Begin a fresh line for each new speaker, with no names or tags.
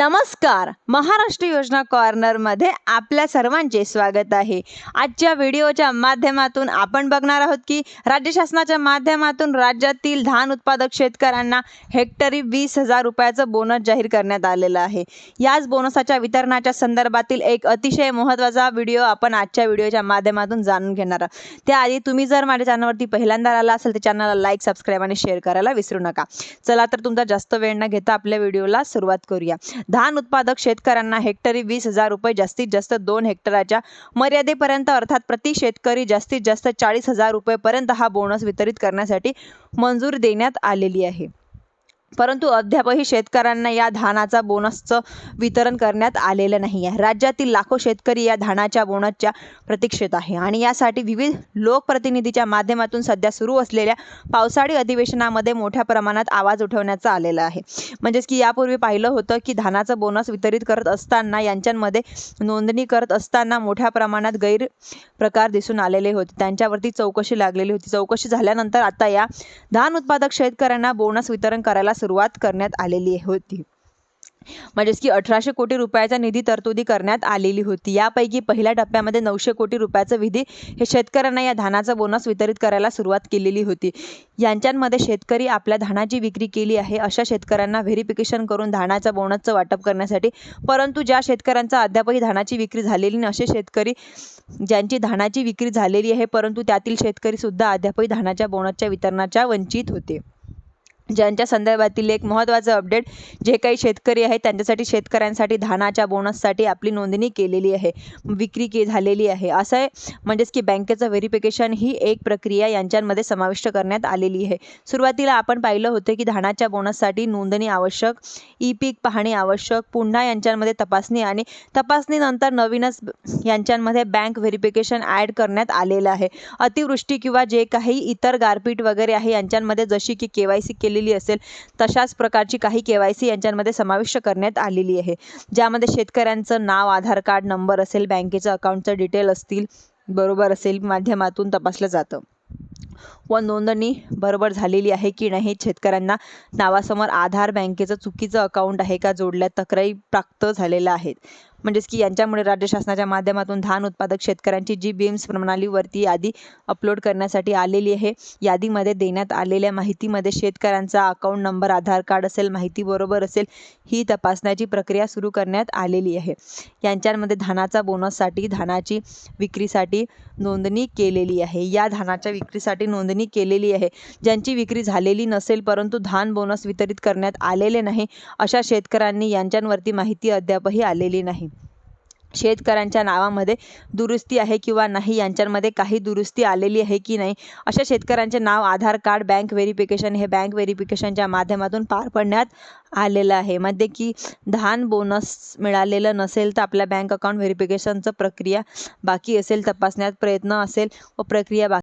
नमस्कार. महाराष्ट्र योजना कॉर्नरमध्ये आपल्या सर्वांचे स्वागत आहे. आजच्या व्हिडिओच्या माध्यमातून आपण बघणार आहोत की राज्य शासनाच्या माध्यमातून राज्यातील धान उत्पादक शेतकऱ्यांना हेक्टरी वीस हजार रुपयाचं बोनस जाहीर करण्यात आलेलं आहे. याच बोनसाच्या वितरणाच्या संदर्भातील एक अतिशय महत्त्वाचा व्हिडिओ आपण आजच्या व्हिडिओच्या माध्यमातून जाणून घेणार आहोत. त्याआधी तुम्ही जर माझ्या चॅनलवरती पहिल्यांदा आला असेल तर चॅनलला लाईक सबस्क्राईब आणि शेअर करायला विसरू नका. चला तर तुमचा जास्त वेळ न घेता आपल्या व्हिडिओला सुरुवात करूया. धान उत्पादक शेतकऱ्यांना हेक्टरी वीस हजार रुपये जास्तीत जास्त दोन हेक्टराच्या मर्यादेपर्यंत अर्थात प्रति शेतकरी जास्तीत जास्त चाळीस हजार रुपयेपर्यंत हा बोनस वितरित करण्यासाठी मंजूर देण्यात आलेली आहे. परंतु अद्यापही शेतकऱ्यांना या धानाचा बोनसचं वितरण करण्यात आलेलं नाही आहे राज्यातील लाखो शेतकरी या धानाच्या बोनसच्या प्रतीक्षेत आहे. आणि यासाठी विविध लोकप्रतिनिधीच्या माध्यमातून सध्या सुरू असलेल्या पावसाळी अधिवेशनामध्ये मोठ्या प्रमाणात आवाज उठवण्याचं आलेला आहे. म्हणजेच की यापूर्वी पाहिलं होतं की धानाचा बोनस वितरित करत असताना यांच्यामध्ये नोंदणी करत असताना मोठ्या प्रमाणात गैरप्रकार दिसून आलेले होते. त्यांच्यावरती चौकशी लागलेली होती. चौकशी झाल्यानंतर आता या धान उत्पादक शेतकऱ्यांना बोनस वितरण करायला सुरुवात करण्यात आलेली होती. म्हणजेच की अठराशे कोटी रुपयाचा निधी तरतुदी करण्यात आलेली होती. यापैकी पहिल्या टप्प्यामध्ये नऊशे कोटी रुपयाचं विधी हे शेतकऱ्यांना या धानाचा बोनस वितरित करायला सुरुवात केलेली होती. यांच्यामध्ये शेतकरी आपल्या धानाची विक्री केली आहे अशा शेतकऱ्यांना व्हेरिफिकेशन करून धानाच्या बोनसचं वाटप करण्यासाठी. परंतु ज्या शेतकऱ्यांचा अद्यापही धानाची विक्री झालेली नाही असे शेतकरी ज्यांची धानाची विक्री झालेली आहे परंतु त्यातील शेतकरीसुद्धा अद्यापही धानाच्या बोनसच्या वितरणाच्या वंचित होते. ज्यांच्या संदर्भातील एक महत्त्वाचं अपडेट जे काही शेतकरी आहेत त्यांच्यासाठी शेतकऱ्यांसाठी धानाच्या बोनससाठी आपली नोंदणी केलेली आहे. विक्री के झालेली आहे. असं आहे म्हणजेच की बँकेचं व्हेरिफिकेशन ही एक प्रक्रिया यांच्यामध्ये समाविष्ट करण्यात आलेली आहे. सुरुवातीला आपण पाहिलं होतं की धानाच्या बोनससाठी नोंदणी आवश्यक ई पीक पाहणी आवश्यक पुन्हा यांच्यामध्ये तपासणी आणि तपासणीनंतर नवीनच यांच्यामध्ये बँक व्हेरिफिकेशन ॲड करण्यात आलेलं आहे. अतिवृष्टी किंवा जे काही इतर गारपीट वगैरे आहे यांच्यामध्ये जशी की के वाय सी केली केलेली असेल तशाच प्रकारची काही के वाय सी यांच्यामध्ये समाविष्ट करण्यात आलेली आहे. ज्यामध्ये शेतकऱ्यांचं नाव आधार कार्ड नंबर असेल बँकेचं अकाउंटचं डिटेल असतील बरोबर असेल माध्यमातून तपासलं जातं. व नोंदणी बरोबर झालेली आहे की नाही शेतकऱ्यांना नावासमोर आधार बँकेचं चुकीचं अकाउंट आहे का जोडल्या तक्रारी प्राप्त झालेल्या आहेत. म्हणजेच की यांच्यामुळे राज्य शासनाच्या माध्यमातून धान उत्पादक शेतकऱ्यांची जी बीम्स प्रणालीवरती यादी अपलोड करण्यासाठी आलेली आहे. यादीमध्ये देण्यात आलेल्या माहितीमध्ये शेतकऱ्यांचा अकाउंट नंबर आधार कार्ड असेल माहिती बरोबर असेल ही तपासण्याची प्रक्रिया सुरू करण्यात आलेली आहे. यांच्यामध्ये धानाचा बोनससाठी धानाची विक्रीसाठी नोंदणी केलेली आहे. या धानाच्या विक्रीसाठी नोंदणी केलेली आहे. ज्यांची विक्री झालेली नसेल परंतु धान बोनस वितरित करण्यात आलेले नाही अशा शेतकऱ्यांनी यांच्यावरती माहिती अद्यापही आलेली नाही. शेतकऱ्यांच्या नावामध्ये दुरुस्ती आहे किंवा नाही यांच्यामध्ये काही दुरुस्ती आलेली आहे की नाही अशा शेतकऱ्यांचे नाव आधार कार्ड बँक व्हेरिफिकेशन हे बँक व्हेरिफिकेशनच्या माध्यमातून पार पडण्यात आलेलं आहे. मध्ये की धान बोनस मिळालेलं नसेल तर आपल्या बँक अकाउंट व्हेरिफिकेशनचं प्रक्रिया बाकी असेल तपासण्यात प्रयत्न असेल व प्रक्रिया बाकी